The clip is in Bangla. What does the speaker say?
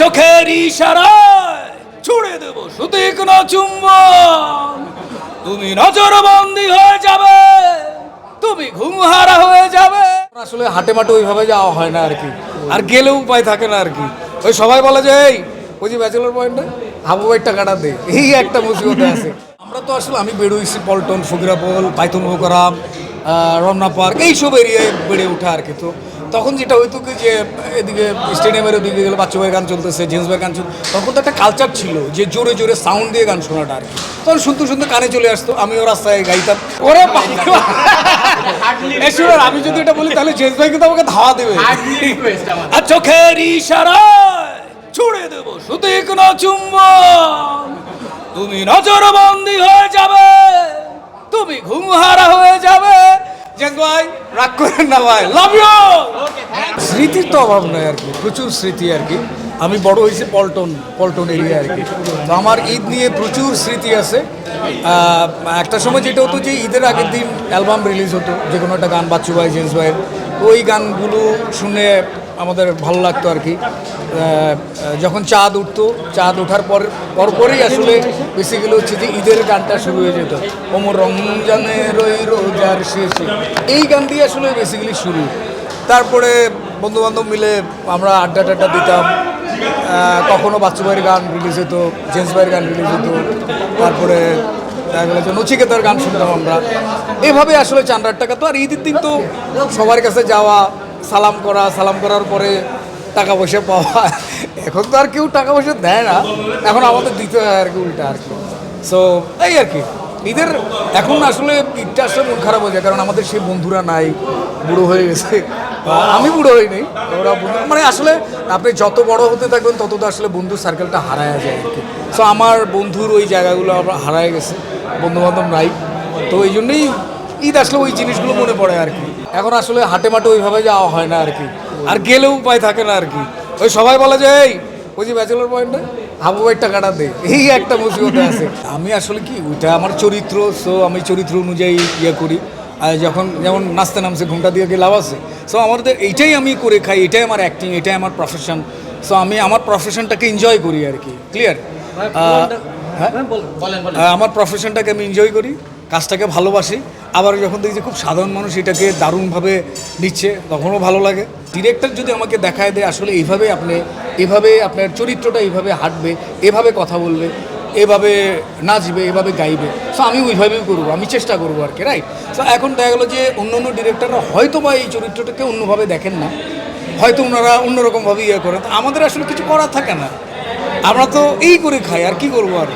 চোখের ইশারায় ছুড়ে দেব সুতীক্ষ্ণ চুম্বন তুমি নজর বন্দি হয়ে যাবে তুমি ঘুমহারা হয়ে যাবে। আসলে হাটে মাঠে ওইভাবে যাওয়া হয় না আর কি। আর গেলেও উপায় থাকে না আর কি। ওই সবাই বলে যে এই ওই যে ব্যাচেলর পয়েন্টে হাবু ভাই টাকাটা দে। এই একটা মুসিবতে আছে। আমরা তো আসলে আমি বেরোইছি পল্টন ফকিরাপোল পাইথন মোকারাম রমনা পার্ক এইসব এরিয়ায় বেড়ে ওঠা আর কি। তো তখন যেটা হইতো কি যে এদিকে স্টেডিয়ামের ওদিকে গেলে বাচ্চা ভাইয়ের গান চলতেছে জেন্টস ভাইয়ের গান চলতো তখন তো একটা কালচার ছিল যে জোরে জোরে সাউন্ড দিয়ে গান শোনাটা আর কি। তখন শুনতে শুনতে কানে চলে আসতো আমিও রাস্তায় গাইতাম। ওরে শুনুন, আমি যদি এটা বলি তাহলে জেন্টস ভাই কিন্তু আমাকে ধাওয়া দেবে। আর চোখের ইশারায় ছুড়ে দেব সুতীক্ষ্ণ চুম্বন। তুমি নজর বন্দি হয়ে যাবে তুমি ঘুমহারা হয়ে যাবে জেন্টস ভাই রাগ করেন না ভাই। লাভ ইউ স্মৃতির তো অভাব নয় আর কি প্রচুর স্মৃতি আর কি। আমি বড় হয়েছি পল্টন পল্টন এরিয়া আর কি। তো আমার ঈদ নিয়ে প্রচুর স্মৃতি আছে। একটা সময় যেটা হতো যে ঈদের আগের দিন অ্যালবাম রিলিজ হতো যে কোনো একটা গান বাচ্চু ভাই জেন্স ভাইয়ের। ওই গানগুলো শুনে আমাদের ভালো লাগতো আর কি। যখন চাঁদ উঠতো, চাঁদ ওঠার পর পরপরই আসলে বেসিক্যালি হচ্ছে যে ঈদের গানটা শুরু হয়ে যেত। ওমর রমজানের রোজার শেষে। এই গান দিয়ে আসলে বেসিক্যালি শুরু। তারপরে বন্ধু বান্ধব মিলে আমরা আড্ডা টাড্ডা দিতাম। কখনো বাচ্চু ভাইয়ের গান রিলিজ হতো জেন্টস ভাইয়ের গান রিলিজ হতো। তারপরে নচিকেতার গান শুনতাম আমরা। এভাবে আসলে চান্ডার টাকা তো আর ঈদের দিন তো সবার কাছে যাওয়া, সালাম করা, সালাম করার পরে টাকা পয়সা পাওয়া। এখন তো আর কেউ টাকা পয়সা দেয় না। এখন আমাদের দিতে হয় আর কি উল্টা আর কি। সো এই আর কি। ঈদের এখন আসলে ঈদটা আসলে মন খারাপ হয়ে যায়, কারণ আমাদের সেই বন্ধুরা নাই, বুড়ো হয়ে গেছে। আমি বুড়ো হই নাই ওরা মানে আসলে আপনি যত বড় হতে থাকবেন, তত তো আসলে বন্ধু সার্কেলটা হারায় যায় আর কি। সো আমার বন্ধুর ওই জায়গাগুলো আমার হারায় গেছে বন্ধু বান্ধব নাই। তো এই জন্যই ঈদ আসলে ওই জিনিসগুলো মনে পড়ে আর কি। এখন আসলে হাটে মাঠে ওইভাবে যাওয়া হয় না আর কি। আর গেলেও উপায় থাকে না আর কি। ওই সবাই বলে যে এই ওই যে ব্যাচেলর পয়েন্টে হাবু ভাই টাকাটা দে। এই একটা মুসিবতে আছে। আমি আসলে কি ওইটা আমার চরিত্র সো আমি চরিত্র অনুযায়ী ইয়ে করি। আর যখন যেমন নাচতে নামছে ঘুমটা দিয়ে গিয়ে লাভ আছে সো আমাদের এইটাই আমি করে খাই এটাই আমার অ্যাক্টিং এটাই আমার প্রফেশন সো আমি আমার প্রফেশনটাকে এনজয় করি আর কি ক্লিয়ার হ্যাঁ? আমার প্রফেশনটাকে আমি এনজয় করি কাজটাকে ভালোবাসি। আবার যখন দেখি যে খুব সাধারণ মানুষ এটাকে দারুণভাবে নিচ্ছে তখনও ভালো লাগে। ডিরেক্টর যদি আমাকে দেখায় দেয়, আসলে এইভাবে আপনি, এভাবে আপনার চরিত্রটা এইভাবে হাঁটবে, এভাবে কথা বলবে, এভাবে নাচবে, এভাবে গাইবে সো আমি ওইভাবেই করব, আমি চেষ্টা করব আর কি রাইট সো এখন দেখা গেলো যে অন্য অন্য ডিরেক্টররা হয়তো বা এই চরিত্রটাকে অন্যভাবে দেখেন না, হয়তো ওনারা অন্যরকমভাবে ইয়ে করেন আমাদের আসলে কিছু করার থাকে না। আমরা তো এই করে খাই, আর কি করব আর?